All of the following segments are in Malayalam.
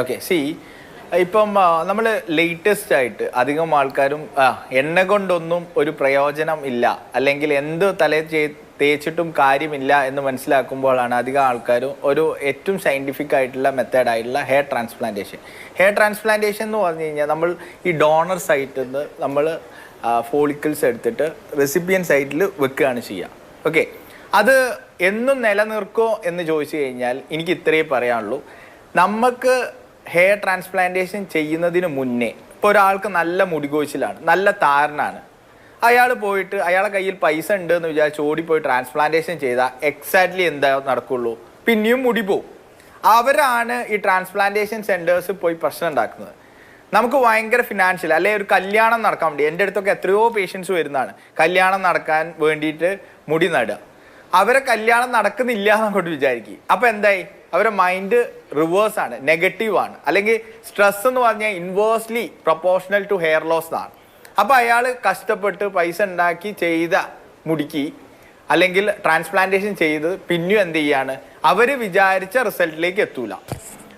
ഓക്കെ സി ഇപ്പം നമ്മൾ ലേറ്റസ്റ്റ് ആയിട്ട് അധികം ആൾക്കാരും എണ്ണ കൊണ്ടൊന്നും ഒരു പ്രയോജനം ഇല്ല. അല്ലെങ്കിൽ എന്ത് തലേ തേച്ചിട്ടും കാര്യമില്ല എന്ന് മനസ്സിലാക്കുമ്പോഴാണ് അധികം ആൾക്കാരും ഒരു ഏറ്റവും സയന്റിഫിക് ആയിട്ടുള്ള മെത്തേഡായിട്ടുള്ള ഹെയർ ട്രാൻസ്പ്ലാന്റേഷൻ ഹെയർ ട്രാൻസ്പ്ലാന്റേഷൻ എന്ന് പറഞ്ഞു കഴിഞ്ഞാൽ നമ്മൾ ഈ ഡോണർ സൈറ്റിൽ നിന്ന് നമ്മൾ ഫോളിക്കിൾസ് എടുത്തിട്ട് റെസിപ്പിയൻ സൈറ്റിൽ വെക്കുകയാണ് ചെയ്യുക. ഓക്കെ അത് എന്നും നിലനിർക്കോ എന്ന് ചോദിച്ചു കഴിഞ്ഞാൽ എനിക്ക് ഇത്രയേ പറയാനുള്ളൂ. നമുക്ക് ഹെയർ ട്രാൻസ്പ്ലാന്റേഷൻ ചെയ്യുന്നതിന് മുന്നേ ഇപ്പോൾ ഒരാൾക്ക് നല്ല മുടികോച്ചിലാണ് നല്ല താരനാണ്. അയാൾ പോയിട്ട് അയാളെ കയ്യിൽ പൈസ ഉണ്ട് എന്ന് വിചാരിച്ച് ഓടിപ്പോയി ട്രാൻസ്പ്ലാന്റേഷൻ ചെയ്താൽ എക്സാക്ട്ലി എന്താ നടക്കുള്ളൂ? പിന്നെയും മുടി പോവും. അവരാണ് ഈ ട്രാൻസ്പ്ലാന്റേഷൻ സെന്റേഴ്സ് പോയി പ്രശ്നം ഉണ്ടാക്കുന്നത്. നമുക്ക് ഭയങ്കര ഫിനാൻഷ്യൽ അല്ലെ ഒരു കല്യാണം നടക്കാൻ വേണ്ടി എന്റെ അടുത്തൊക്കെ എത്രയോ പേഷ്യൻസ് വരുന്നതാണ്. കല്യാണം നടക്കാൻ വേണ്ടിയിട്ട് മുടി നടുക. അവരെ കല്യാണം നടക്കുന്നില്ല എന്നങ്ങോട്ട് വിചാരിക്കും. അപ്പോൾ എന്തായി? അവരെ മൈൻഡ് റിവേഴ്സ് ആണ് നെഗറ്റീവ് ആണ്. അല്ലെങ്കിൽ സ്ട്രെസ് എന്ന് പറഞ്ഞാൽ inversely proportional to hair loss ആണ് അപ്പോൾ അയാൾ കഷ്ടപ്പെട്ട് പൈസ ഉണ്ടാക്കി ചെയ്ത മുടിക്ക് അല്ലെങ്കിൽ ട്രാൻസ്പ്ലാന്റേഷൻ ചെയ്ത് പിന്നെയും എന്ത് ചെയ്യാണ്? അവർ വിചാരിച്ച റിസൾട്ടിലേക്ക് എത്തൂല.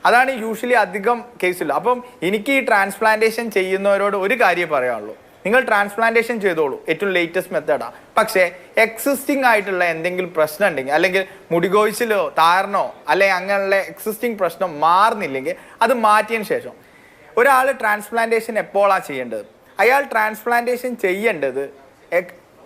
അതാണ് യൂഷ്വലി അധികം കേസില്ല അപ്പം എനിക്ക് ഈ ട്രാൻസ്പ്ലാന്റേഷൻ ചെയ്യുന്നവരോട് ഒരു കാര്യം പറയാനുള്ളൂ. നിങ്ങൾ ട്രാൻസ്പ്ലാന്റേഷൻ ചെയ്തോളൂ. ഏറ്റവും ലേറ്റസ്റ്റ് മെത്തേഡാണ് പക്ഷേ എക്സിസ്റ്റിംഗ് ആയിട്ടുള്ള എന്തെങ്കിലും പ്രശ്നം ഉണ്ടെങ്കിൽ അല്ലെങ്കിൽ മുടികോയിച്ചിലോ താരനോ അല്ലെങ്കിൽ അങ്ങനെയുള്ള എക്സിസ്റ്റിംഗ് പ്രശ്നം മാറുന്നില്ലെങ്കിൽ അത് മാറ്റിയതിന് ശേഷം ഒരാൾ ട്രാൻസ്പ്ലാന്റേഷൻ എപ്പോഴാണ് ചെയ്യേണ്ടത്? അയാൾ ട്രാൻസ്പ്ലാന്റേഷൻ ചെയ്യേണ്ടത്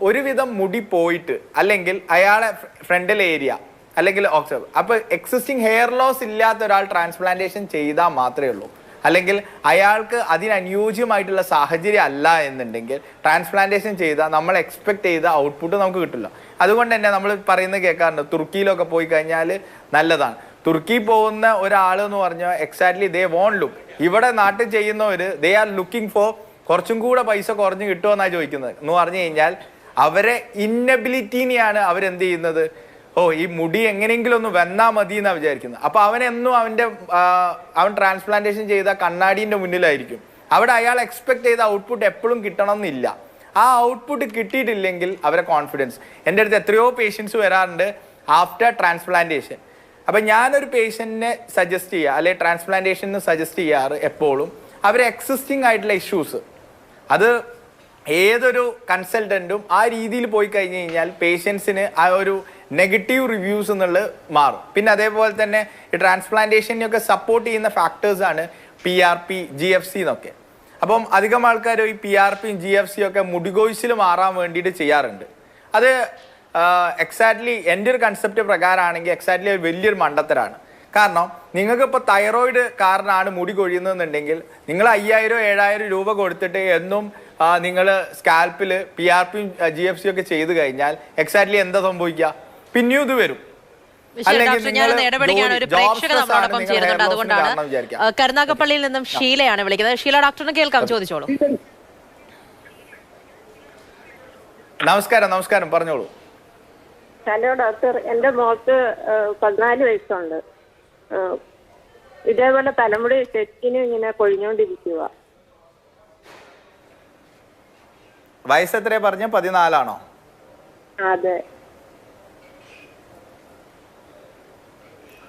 ഒരുവിധം മുടി പോയിട്ട് അല്ലെങ്കിൽ അയാളെ ഫ്രണ്ടൽ ഏരിയ അല്ലെങ്കിൽ ഓക്സർ അപ്പോൾ എക്സിസ്റ്റിംഗ് ഹെയർ ലോസ് ഇല്ലാത്ത ഒരാൾ ട്രാൻസ്പ്ലാന്റേഷൻ ചെയ്താൽ മാത്രമേ ഉള്ളൂ. അല്ലെങ്കിൽ അയാൾക്ക് അതിനനുയോജ്യമായിട്ടുള്ള സാഹചര്യം അല്ല എന്നുണ്ടെങ്കിൽ ട്രാൻസ്പ്ലാന്റേഷൻ ചെയ്താൽ നമ്മൾ എക്സ്പെക്ട് ചെയ്ത ഔട്ട്പുട്ട് നമുക്ക് കിട്ടില്ല. അതുകൊണ്ട് തന്നെ നമ്മൾ പറയുന്നത് കേൾക്കാറുണ്ട് തുർക്കിയിലൊക്കെ പോയി കഴിഞ്ഞാൽ നല്ലതാണ്. തുർക്കി പോകുന്ന ഒരാൾ എന്ന് പറഞ്ഞാൽ എക്സാക്ട്ലി ദേ വോൺ ലുക്ക് ഇവിടെ നാട്ടിൽ ചെയ്യുന്നവർ ദേ ആർ ലുക്കിംഗ് ഫോർ കുറച്ചും കൂടെ പൈസ കുറഞ്ഞ് കിട്ടുമെന്നാണ് ചോദിക്കുന്നത്. എന്ന് പറഞ്ഞു കഴിഞ്ഞാൽ അവരെ ഇന്നബിലിറ്റീനെയാണ് അവരെന്ത് ചെയ്യുന്നത്? ഓ ഈ മുടി എങ്ങനെയെങ്കിലും ഒന്ന് വന്നാ മതി എന്നാ വിചാരിക്കുന്നത് അപ്പൊ അവനെന്നും അവന്റെ അവൻ ട്രാൻസ്പ്ലാന്റേഷൻ ചെയ്ത കണ്ണാടിന്റെ മുന്നിലായിരിക്കും. അവിടെ അയാൾ എക്സ്പെക്ട് ചെയ്ത ഔട്ട്പുട്ട് എപ്പോഴും കിട്ടണം എന്നില്ല ആ ഔട്ട്പുട്ട് കിട്ടിയിട്ടില്ലെങ്കിൽ അവരെ കോൺഫിഡൻസ് എന്റെ അടുത്ത് എത്രയോ പേഷ്യൻസ് വരാറുണ്ട് ആഫ്റ്റർ ട്രാൻസ്പ്ലാന്റേഷൻ അപ്പൊ ഞാനൊരു പേഷ്യന്റിനെ സജസ്റ്റ് ചെയ്യുക അല്ലെങ്കിൽ ട്രാൻസ്പ്ലാന്റേഷന് സജസ്റ്റ് ചെയ്യാറ് എപ്പോഴും. അവർ എക്സിസ്റ്റിംഗ് ആയിട്ടുള്ള ഇഷ്യൂസ് അത് ഏതൊരു കൺസൾട്ടന്റും ആ രീതിയിൽ പോയി കഴിഞ്ഞ് കഴിഞ്ഞാൽ പേഷ്യൻസിന് ആ ഒരു നെഗറ്റീവ് റിവ്യൂസ് എന്നുള്ളത് മാറും. പിന്നെ അതേപോലെ തന്നെ ഈ ട്രാൻസ്പ്ലാന്റേഷനെയൊക്കെ സപ്പോർട്ട് ചെയ്യുന്ന ഫാക്ടേഴ്സാണ് P R P G F C എന്നൊക്കെ. അപ്പം അധികം ആൾക്കാർ ഈ പി ആർ പിയും ജി എഫ് സിയും ഒക്കെ മുടികൊയ്സിൽ മാറാൻ വേണ്ടിയിട്ട് ചെയ്യാറുണ്ട്. അത് എക്സാക്ട്ലി എന്റെ ഒരു കൺസെപ്റ്റ് പ്രകാരമാണെങ്കിൽ എക്സാക്ട്ലി വലിയൊരു മണ്ടത്തരാണ്. കാരണം നിങ്ങൾക്ക് ഇപ്പോൾ തൈറോയിഡ് കാരണമാണ് മുടി കൊഴിയുന്നതെന്നുണ്ടെങ്കിൽ നിങ്ങൾ അയ്യായിരം ഏഴായിരം രൂപ കൊടുത്തിട്ട് എന്നും നിങ്ങൾ സ്കാൽപ്പിൽ പി ആർ പിയും ജി എഫ് സിയും ഒക്കെ ചെയ്ത് കഴിഞ്ഞാൽ എക്സാക്ട്ലി എന്താ സംഭവിക്കുക? പിന്നെയും ഇത് വരും. ഞാനൊന്ന് ഒരു പ്രേക്ഷക നമ്മളോടൊപ്പം ചേരുന്നുണ്ട്. അതുകൊണ്ടാണ് കരുനാഗപ്പള്ളിയിൽ നിന്നും ഷീലയാണ് വിളിക്കുന്നത്. ഷീല ഡോക്ടറിന് കേൾക്കാം ചോദിച്ചോളൂ. നമസ്കാരം നമസ്കാരം പറഞ്ഞോളൂ. Hello doctor. എന്റെ മോൾക്ക് പതിനാല് വയസ്സുണ്ട്. ഇതേപോലെ തലമുടി തെറ്റിന് ഇങ്ങനെ കൊഴിഞ്ഞോണ്ടിരിക്കുക വയസ്സ് എത്രയാ പറഞ്ഞ? പതിനാലാണോ? അതെ.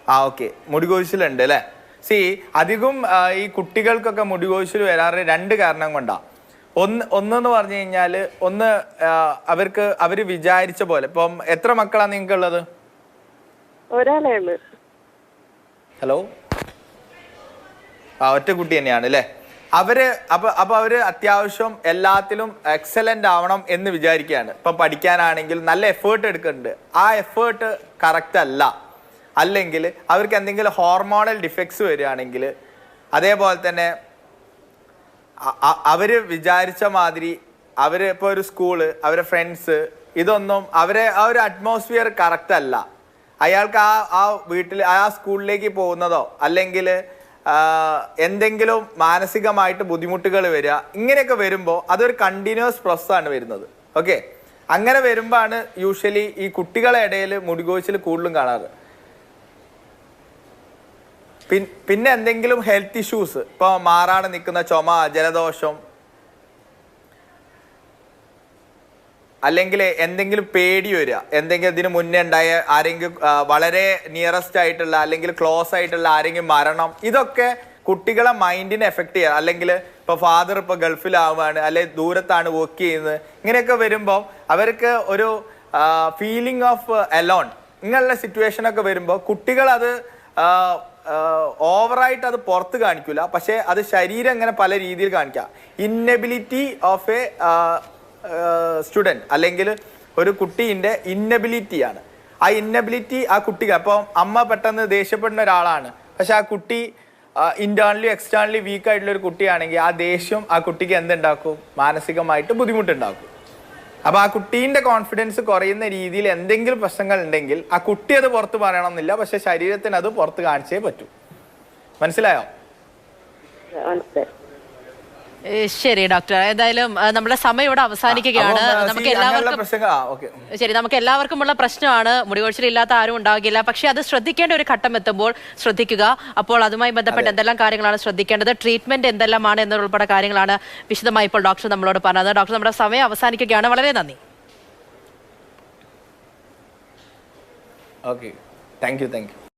ആ ഓക്കെ. മുടികൊഴിച്ചിലുണ്ട് അല്ലേ? സി അധികം ഈ കുട്ടികൾക്കൊക്കെ മുടികൊഴിച്ചിൽ വരാറ് രണ്ട് കാരണം കൊണ്ടാ. ഒന്ന് ഒന്നെന്ന് പറഞ്ഞു കഴിഞ്ഞാൽ ഒന്ന് അവർക്ക് അവർ വിചാരിച്ച പോലെ. ഇപ്പം എത്ര മക്കളാണ് നിങ്ങൾക്കുള്ളത്? ഒരാളേ ഉള്ളു ഹലോ ആ ഒറ്റ കുട്ടി തന്നെയാണ് അല്ലേ? അവർ അപ്പൊ അപ്പൊ അവർ അത്യാവശ്യം എല്ലാത്തിലും എക്സലന്റ് ആവണം എന്ന് വിചാരിക്കുകയാണ്. ഇപ്പൊ പഠിക്കാനാണെങ്കിൽ നല്ല എഫേർട്ട് എടുക്കുന്നുണ്ട്. ആ എഫേർട്ട് കറക്റ്റ് അല്ല. അല്ലെങ്കിൽ അവർക്ക് എന്തെങ്കിലും ഹോർമോണൽ ഡിഫക്ട്സ് വരികയാണെങ്കിൽ അതേപോലെ തന്നെ അ- അ- അവർ വിചാരിച്ച മാതിരി അവർ ഇപ്പോൾ ഒരു സ്കൂൾ അവരെ ഫ്രണ്ട്സ് ഇതൊന്നും അവരെ ആ ഒരു അറ്റ്മോസ്ഫിയർ കറക്റ്റ് അല്ല. അയാൾക്ക് ആ ആ വീട്ടിൽ ആ സ്കൂളിലേക്ക് പോകുന്നതോ അല്ലെങ്കിൽ എന്തെങ്കിലും മാനസികമായിട്ട് ബുദ്ധിമുട്ടുകൾ വരിക ഇങ്ങനെയൊക്കെ വരുമ്പോൾ അതൊരു കണ്ടിന്യൂസ് പ്രോസസ്സാണ് വരുന്നത്. ഓക്കെ അങ്ങനെ വരുമ്പോഴാണ് യൂഷ്വലി ഈ കുട്ടികളെ ഇടയിൽ മുടികോച്ചിൽ കൂടുതലും കാണാറ്. പിന്നെ എന്തെങ്കിലും ഹെൽത്ത് ഇഷ്യൂസ് ഇപ്പൊ മാറാണ് നിൽക്കുന്ന ചുമ ജലദോഷം. അല്ലെങ്കിൽ എന്തെങ്കിലും പേടി വരിക. എന്തെങ്കിലും ഇതിന് മുന്നേ ഉണ്ടായ ആരെങ്കിലും വളരെ നിയറസ്റ്റ് ആയിട്ടുള്ള അല്ലെങ്കിൽ ക്ലോസ് ആയിട്ടുള്ള ആരെങ്കിലും മരണം. ഇതൊക്കെ കുട്ടികളെ മൈൻഡിനെ എഫക്ട് ചെയ്യുക. അല്ലെങ്കിൽ ഇപ്പൊ ഫാദർ ഇപ്പൊ ഗൾഫിലാവുകയാണ് അല്ലെ ദൂരത്താണ് വർക്ക് ചെയ്യുന്നത്. ഇങ്ങനെയൊക്കെ വരുമ്പോൾ അവർക്ക് ഒരു ഫീലിംഗ് ഓഫ് അലോൺ ഇങ്ങനെയുള്ള സിറ്റുവേഷനൊക്കെ വരുമ്പോൾ കുട്ടികൾ അത് ഓവറായിട്ട് അത് പുറത്ത് കാണിക്കില്ല പക്ഷേ അത് ശരീരം ഇങ്ങനെ പല രീതിയിൽ കാണിക്കാം. ഇന്നബിലിറ്റി ഓഫ് എ സ്റ്റുഡന്റ് അല്ലെങ്കിൽ ഒരു കുട്ടീന്റെ ഇന്നബിലിറ്റിയാണ് ആ ഇന്നബിലിറ്റി ആ കുട്ടിക്ക് അപ്പോൾ അമ്മ പെട്ടെന്ന് ദേഷ്യപ്പെടുന്ന ഒരാളാണ്. പക്ഷെ ആ കുട്ടി ഇന്റേണലി എക്സ്റ്റേണലി വീക്ക് ആയിട്ടുള്ള ഒരു കുട്ടിയാണെങ്കിൽ ആ ദേഷ്യം ആ കുട്ടിക്ക് എന്തുണ്ടാക്കും? മാനസികമായിട്ട് ബുദ്ധിമുട്ടുണ്ടാക്കും. അപ്പൊ ആ കുട്ടീന്റെ കോൺഫിഡൻസ് കുറയുന്ന രീതിയിൽ എന്തെങ്കിലും പ്രശ്നങ്ങൾ ഉണ്ടെങ്കിൽ ആ കുട്ടി അത് പുറത്ത് പറയണമെന്നില്ല. പക്ഷെ ശരീരത്തിന് അത് പുറത്ത് കാണിച്ചേ പറ്റൂ. മനസ്സിലായോ? ശരി ഡോക്ടർ ഏതായാലും നമ്മുടെ സമയം ഇവിടെ അവസാനിക്കുകയാണ്. നമുക്ക് എല്ലാവർക്കും ശരി നമുക്ക് എല്ലാവർക്കുമുള്ള പ്രശ്നമാണ്. മുടികൊഴിച്ചിലില്ലാത്ത ആരും ഉണ്ടാകില്ല. പക്ഷെ അത് ശ്രദ്ധിക്കേണ്ട ഒരു ഘട്ടം എത്തുമ്പോൾ ശ്രദ്ധിക്കുക. അപ്പോൾ അതുമായി ബന്ധപ്പെട്ട് എന്തെല്ലാം കാര്യങ്ങളാണ് ശ്രദ്ധിക്കേണ്ടത്? ട്രീറ്റ്മെന്റ് എന്തെല്ലാമാണ് എന്നുൾപ്പെടെ കാര്യങ്ങളാണ് വിശദമായി ഇപ്പോൾ ഡോക്ടർ നമ്മളോട് പറഞ്ഞത്. ഡോക്ടർ നമ്മുടെ സമയം അവസാനിക്കുകയാണ്. വളരെ നന്ദി. Okay. Thank you thank you.